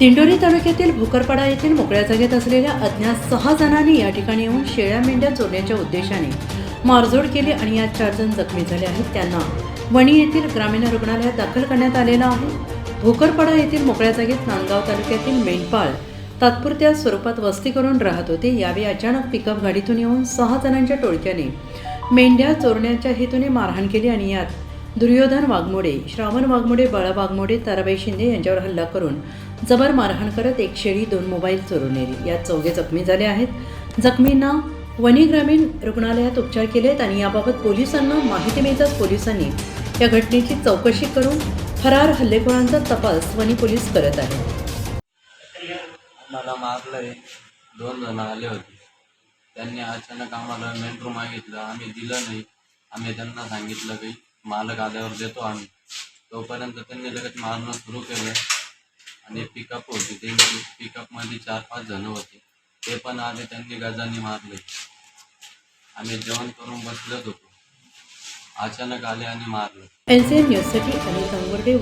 दिंडोरी तालुक्यातील भोकरपाडा येथील मोकळ्या जागेत असलेल्या अज्ञात सहा जणांनी या ठिकाणी येऊन शेळ्या मेंढ्या चोरण्याच्या उद्देशाने मारझोड केली आणि यात चार जण जखमी झाले आहेत. त्यांना वणी येथील ग्रामीण रुग्णालयात दाखल करण्यात आलेला आहे. भोकरपाडा येथील मोकळ्या जागेत नांदगाव तालुक्यातील मेंढपाळ तात्पुरत्या स्वरूपात वस्ती करून राहत होते. यावेळी अचानक पिकअप गाडीतून येऊन सहा जणांच्या टोळक्याने मेंढ्या चोरण्याच्या हेतूने मारहाण केली आणि यात दुर्योधन वाघमोडे श्रावण वाघमोडे बाळा वाघमोडे ताराबाई शिंदे यांच्यावर हल्ला करून जबर मारहाण करत एक शेळी दोन मोबाईल चोरून नेली. यात चौघे जखमी झाले आहेत. जखमींना वणी ग्रामीण रुग्णालयात उपचार केलेत आणि याबाबत पोलिसांना माहिती मिळताच पोलिसांनी या घटनेची चौकशी करून फरार हल्लेखोरांचा तपास वणी पोलीस करत आहेत. मला मारलंय. दोन जण आले होते. त्यांनी अचानक आम्हाला मेट्रो मागितलं. आम्ही दिलं नाही. आम्ही त्यांना सांगितलं काही. मालक आल्यावर देतो आम्ही. तोपर्यंत त्यांनी लगेच मारणं सुरू केलं. आणि पिकअप होती. त्यांची पिकअपमध्ये चार पाच जण होते. ते पण आले त्यांनी गजांनी मारले. आम्ही जेवण करून बसलोच होतो. अचानक आले आणि मारलं. एन सी न्यूजसाठी अनिल तंगुर्डे